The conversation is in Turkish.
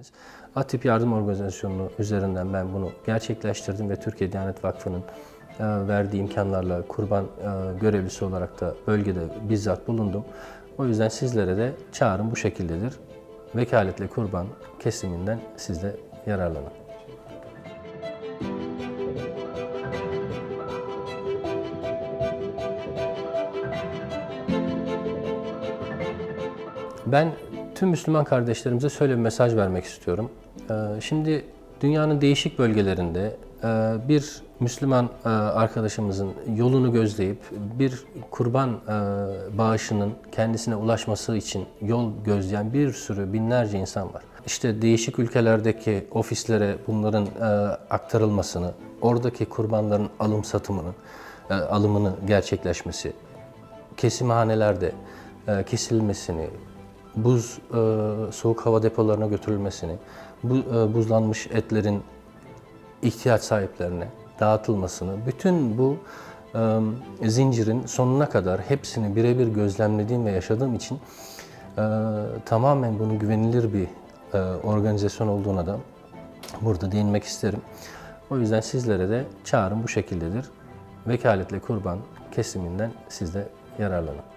yapabilirsiniz. Atip Yardım Organizasyonu üzerinden ben bunu gerçekleştirdim ve Türkiye Diyanet Vakfı'nın e, verdiği imkanlarla kurban e, görevlisi olarak da bölgede bizzat bulundum. O yüzden sizlere de çağrım bu şekildedir. Vekaletle kurban kesiminden siz de yararlanın. Ben tüm Müslüman kardeşlerimize şöyle bir mesaj vermek istiyorum. Ee, Şimdi dünyanın değişik bölgelerinde e, bir Müslüman e, arkadaşımızın yolunu gözleyip bir kurban e, bağışının kendisine ulaşması için yol gözleyen bir sürü binlerce insan var. İşte değişik ülkelerdeki ofislere bunların aktarılmasını, oradaki kurbanların alım satımının, alımını gerçekleşmesi, kesimhanelerde kesilmesini, buz e, soğuk hava depolarına götürülmesini, bu e, buzlanmış etlerin ihtiyaç sahiplerine dağıtılmasını, bütün bu e, zincirin sonuna kadar hepsini birebir gözlemlediğim ve yaşadığım için e, tamamen bunun güvenilir bir e, organizasyon olduğuna da burada değinmek isterim. O yüzden sizlere de çağrım bu şekildedir. Vekaletle kurban kesiminden siz de yararlanın.